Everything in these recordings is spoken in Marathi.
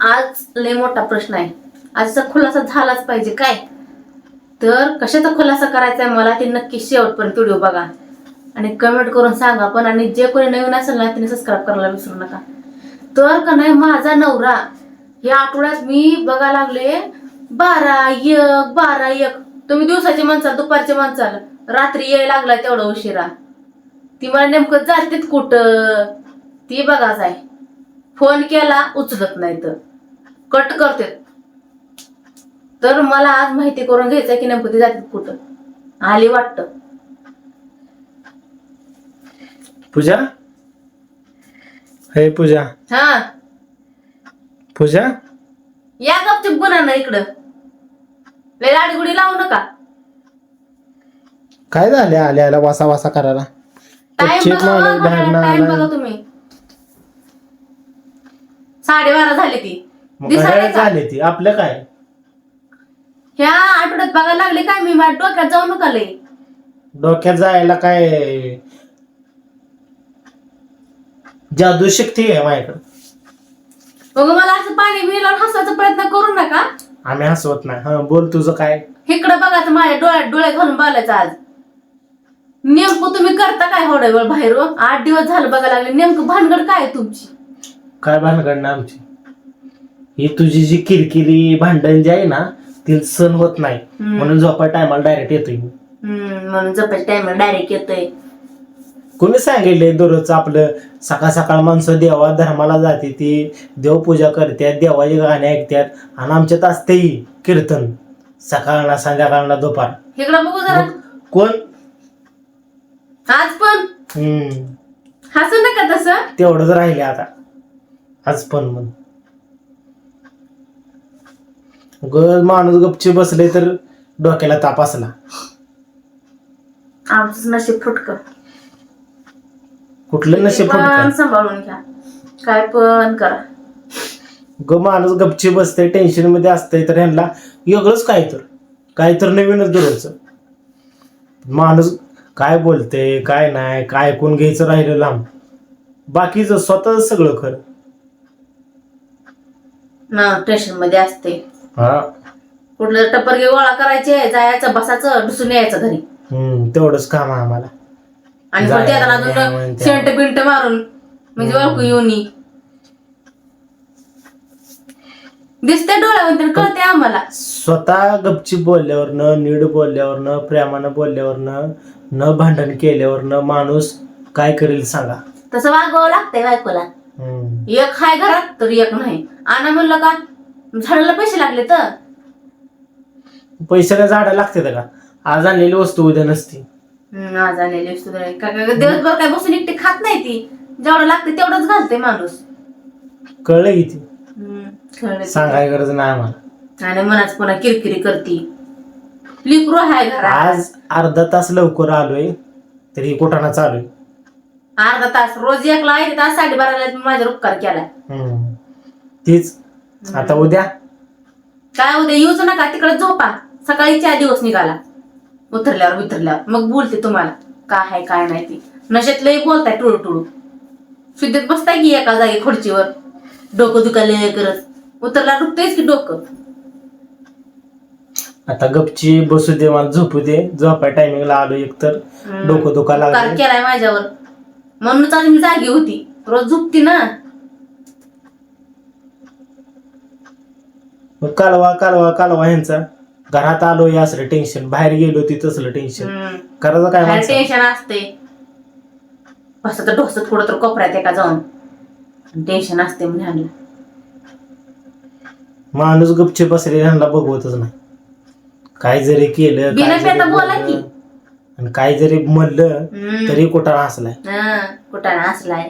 आज लय मोठा प्रश्न आहे. आजचा खुलासा झालाच पाहिजे काय? तर कशाचा खुलासा करायचा आहे मला ते नक्की शेवटपर्यंत व्हिडिओ बघा. आणि कमेंट करून सांगा पण आणि जे कोणी नवीन असेल ना त्यांनी सबस्क्राईब करायला विसरू नका. तर का नाही माझा नवरा या आठवड्यात मी बघा लागले बारा एक बारा एक. तुम्ही दिवसाची माणसाल दुपारचे माणसाल रात्री यायला लागला तेवढा उशिरा. ती मला नेमकं जातेत कुठं? ती बघाच आहे. फोन केला उचलत नाही तर. कट करते. तर मला आज माहिती करून घ्यायचं की नेमकं ती जातात कुठं. आली वाटतं. पूजा? हे पूजा. हा. पूजा? या गपचूप गुन्हा ना इकडं. लय लाडीगुडी लावू नका. काय झाले? आल्या आल्या वासा वासा करायला. टाइम बघा ना टाइम. बघा तुम्ही. साडेबारा झाली ती. मग दिसायला काय का? झाले ती? आपलं काय? ह्या आठवड्यात बघायला लागले काय? मी माझ्या डोक्यात जाऊ नका लय. डोक्यात जायला काय? जादू शक्ती आहे माझ्याकडे. मला असं पाणी बिलावर हसवायचा प्रयत्न करू नका. आम्ही हसवत नाही. हा बोल तुझं काय? इकडं बघा माझ्या डोळ्यात डोळे घालून बोलायचं आज. नेमकं तुम्ही करता काय एवढ्या वेळ बाहेर? हो? आठ दिवस झालं बघायला लागले. नेमकं भानगड काय आहे तुमची? काय भानगड ना आमची. ही तुझी जी किरकिरी भांडण जी आहे ना ती सण होत नाही. म्हणून झोपा टायमाला डायरेक्ट येतोय. मी हम्म, म्हणून जपायच्या टायमाला डायरेक्ट येतोय. कोणी सांगितलंय दररोजचं आपलं सकाळ सकाळ माणसं देवा धर्माला जाते ती देवपूजा करतात देवाची गाणी ऐकतात आणि आमच्यात असतेही कीर्तन. सकाळना संध्याकाळना दुपार. इकडं बघू जरा. मग कोण? आज पण? हम्म. हसू नका तसं. तेवढंच राहिले आता. आज पण मग ग माणूस गपची बसले तर डोक्याला ताप असला. आमचं नशीब फुटक. कुठलं नशीब पण फुटकं? सांभाळून घ्या. काय पण करा. ग माणूस गपची बसते टेन्शनमध्ये असतंय तर ह्यांना वेगळंच काय तर. काय तर नवीनच दररोज माणूस काय बोलते काय नाही काय ऐकून घ्यायचं राहिलं लांब. बाकीचं स्वतःच सगळं खरं ना स्टेशनमध्ये असते हा. कुठलं टप्पर गोळा करायचे जायचं बसायचं डुसून यायचं घरी. हम्म तेवढंच काम आहे आम्हाला. आणि परत येताना अजून. शेंट बिंट मारून म्हणजे ओळखू येऊन दिसते डोळ्यावर कळते आम्हाला. स्वतः गपची बोलल्यावरनं नीड बोलल्यावरनं प्रेमानं बोलल्यावरनं न भांडण केल्यावरनं माणूस काय करेल सांगा. तसं वागावं लागतंय बायकोला. हम्म. एक हाय घरात तर एक नाही. आणा म्हणलं का झाडाला पैसे लागले तर? पैशाला झाडं लागते का? आज आणलेली वस्तू उद्या नसती. हम्म, आज आलेली वस्तू नाही. का- का- दिवसभर काय बसून एकटी खात नाही ती? जेवढं लागते तेवढंच घालते माणूस. कळलं की ती. हम्म, ते. सांगाय गरज नाही आम्हाला. आणि मनाच पुन्हा किरकिरी करती. लिकरू हाय घरात. आज अर्धा तास लवकर आलोय तरी कुठाना चालू आहे? अर्धा तास रोज एकला आहे तास साडेबाराला माझ्या उपकार हम्म. तीच. आता उद्या? काय उद्या? येऊच नका तिकडे झोपा. सकाळी चार दिवस निघाला. उतरल्यावर उतरल्यावर मग बोलते तुम्हाला काय आहे काय नाही ती. नशेत लई बोलताय टुळू टुळू शुद्धीत बसताय की एका जागी खुर्चीवर? डोकं दुखायला करत उतरला दुखतेच की डोकं. आता गपची बसू दे मला झोपू दे. झोपाय टायमिंगला आलो एक तर. डोकं दुखा लागले केलाय माझ्यावर. म्हणूनच आज मी जागी होती. रोज झोपती ना. मग कालवा कालवा कालवा ह्यांचा. घरात आलो हे असलं टेन्शन बाहेर गेलो ती तसलं टेन्शन हम्म. करायचं काय माणसं? टेन्शन असते असं तर ढोसत कुठं तर कोपऱ्यात एका जाऊन. टेन्शन असते म्हणे माणूस गपचे बसले ह्यांना बघवतच नाही. काय जरी केलं बिना काय जरी पेता बोला की. बोललं, आणि काय जरी म्हणलं हम्म. तरी कुठं हसलाय हा, कुठं असलाय.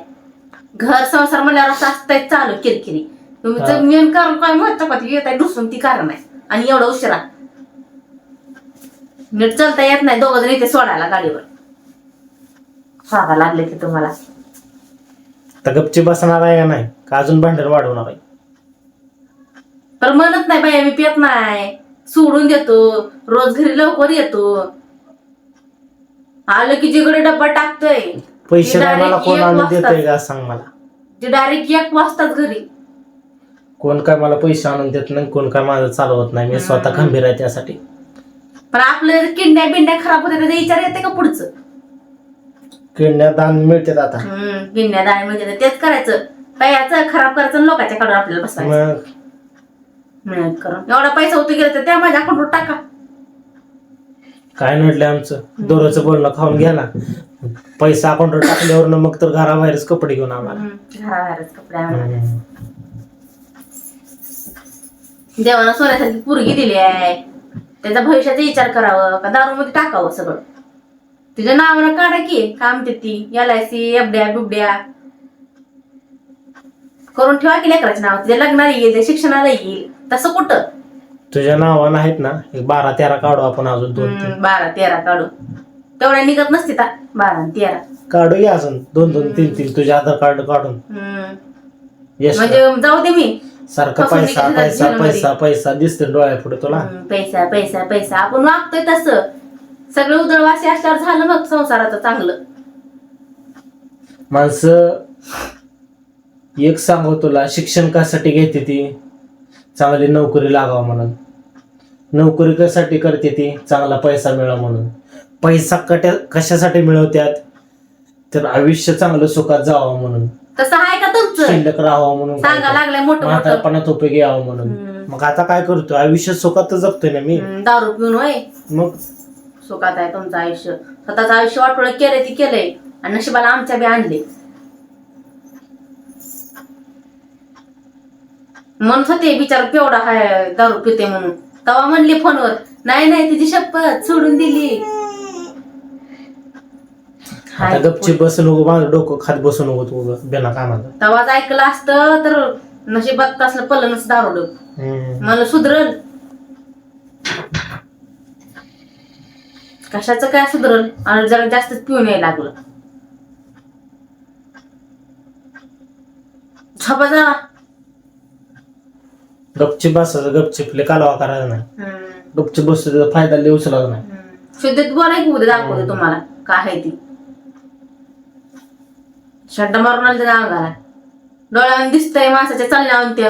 घर संसार म्हणल्यावर असं असतंय चालू किरकिरी. तुमचं मेन कारण काय महत्त्व का? येत आहे दुसून ती कारण आहे. आणि एवढा उशिरा. नीट चालता येत नाही दोघं जण इथे सोडायला गाडीवर. सोडा लागले की तुम्हाला. तर गपची बसणार आहे का नाही? का अजून भांडण वाढवणार आहे? तर म्हणत नाही बाई मी पेत नाही. सोडून देतो. रोज घरी लवकर येतो. आलं की जिकडे डब्बा टाकतोय. पैसे नाही मला कोण एक आणून वाजताच. देतोय का? सांग मला. ते डायरेक्ट एक वाजताच घरी. कोण काय मला पैसे आणून देत नाही कोण काय माझं चालवत नाही मी स्वतः. खंबीर आहे त्यासाठी. पण आपलं किडण्या बिंड्या खराब होते त्याचा विचार येते का पुढचं? किडण्या दान मिळतात आता. हम्म, गिन्या दाणे म्हणजे तेच करायचं. प्यायचं खराब करायचं आणि लोकांच्या कडून आपल्याला बसवायचं. मग? मेहनत करून एवढा पैसा होतो गेला तर त्या माझ्या अकाउंटवर टाका. काय नडलं आमचं? दररोजचं बोलणं खाऊन घ्याला पैसा अकाउंटवर टाकल्यावर मग तर घराबाहेरच कपडे घेऊन आम्हाला. हम्म, घराबाहेरच कपडे आणायला. हम्म. देवानं सोन्यासारखी पुरगी दिली आहे. त्याचा भविष्याचा विचार करावं का दारूमध्ये टाकावं सगळं? तुझ्या नावानं काढा की म्हणते ती? एल आय सी एफड्या बिबड्या करून ठेवा की लेकराच्या नाव तुझ्या लग्नाला येईल शिक्षणाला येईल. तसं कुठं? तुझ्या नावानं आहेत ना एक बारा तेरा काढू आपण अजून दोन तीन. हम्म, बारा तेरा काढू. तेवढ्या निघत नसते ता. बारा आणि तेरा. काढूया अजून. दोन दोन तीन तीन. तुझे आधार कार्ड काढून. हम्म. म्हणजे जाऊ दे मी. सारखा पैसा पैसा पैसा पैसा दिसते डोळ्या पुढे तुला. पैसा पैसा पैसा. आपण वागतोय तसं. सगळं उदळवासी असल्यावर झालं मग संसाराचं चांगलं. माणसं एक सांगू तुला शिक्षण कशासाठी घेते ती? चांगली नोकरी लागावं म्हणून. नोकरी कशासाठी करते ती? चांगला पैसा मिळा म्हणून. पैसा कट्या कशासाठी मिळवत्यात? तर आयुष्य चांगलं सुखात जावं म्हणून. तसं आहे का तुमचं? शिल्लक राहावं म्हणून सांगा लागलाय मोठं मोठं म्हातारपणात उपयोगी यावं म्हणून. मग आता काय करतो आयुष्य सुखात जगतोय ना मी. हम्म, दारू पिऊन होय. मग? सुखात आहे तुमचं आयुष्य. स्वतःचं आयुष्य वाटोळ केलंय ती केलंय. आणि नशिबाला आमच्या बी आणले. म्हणत होते बिचार केवढा हाय दारू पिते म्हणून. तवा म्हणली फोनवर नाही नाही तिची शपथ सोडून दिली. आता गपची बस नको माझं डोकं खात बसू नको तू बिना कामाचं तवाच ऐकलं असतं तर नशिबात असलं पलनच दारू हम्म. मला सुधरल. कशाचं काय सुधरल? आणि जरा जास्तच पिऊन यायला लागलं. झोपा जा. गपची बसायचं गपचिपले कालवा करायचा नाही. गपची बसतो त्याचा फायदा लिहू उचलायचा नाही. शुद्धीत बोलाय की उद्या दाखवते तुम्हाला काय आहे ती. शर्ट मारून आलं त्याच्या अंगाला डोळ्यावर दिसतंय माणसाच्या चालण्यावर ते.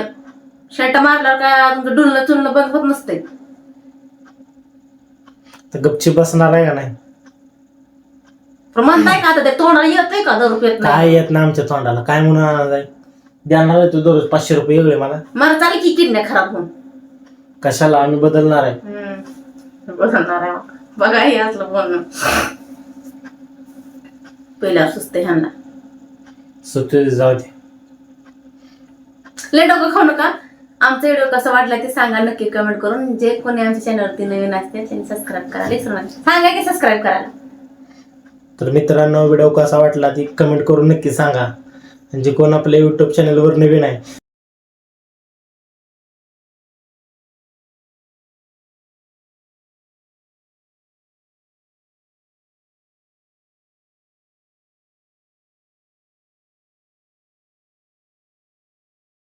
शर्ट मारल्यावर काय तुमचं डुलणं चुलणं बंद होत नसतंय. तर गपची बसणार आहे का नाही? पण म्हणताय का आता ते तोंडाला येतंय का दर रुपयात नाही? काय येत ना आमच्या तोंडाला? काय म्हणून आहे देणार आहे तू दररोज पाचशे रुपये वेगळे मला. मला चालेल की किडण्या खराब होऊन. कशाला आम्ही बदलणार आहे? हम्म. बदलणार आहे. बघा हे असलं बोलणं. पहिल्यावर सुचते ह्यांना. सुट्टी जाऊ दे. लय डोकं खाऊ नका. आमचा व्हिडिओ कसा वाटला ते सांगा नक्की कमेंट करून. जे कोणी आमच्या चॅनलवरती नवीन असते त्यांनी सबस्क्राईब करायला विसरू नका सांगा की सबस्क्राईब करायला. तर मित्रांनो व्हिडिओ कसा वाटला ती कमेंट करून नक्की सांगा. आणि जे कोण आपल्या युट्यूब चॅनलवर नवीन आहे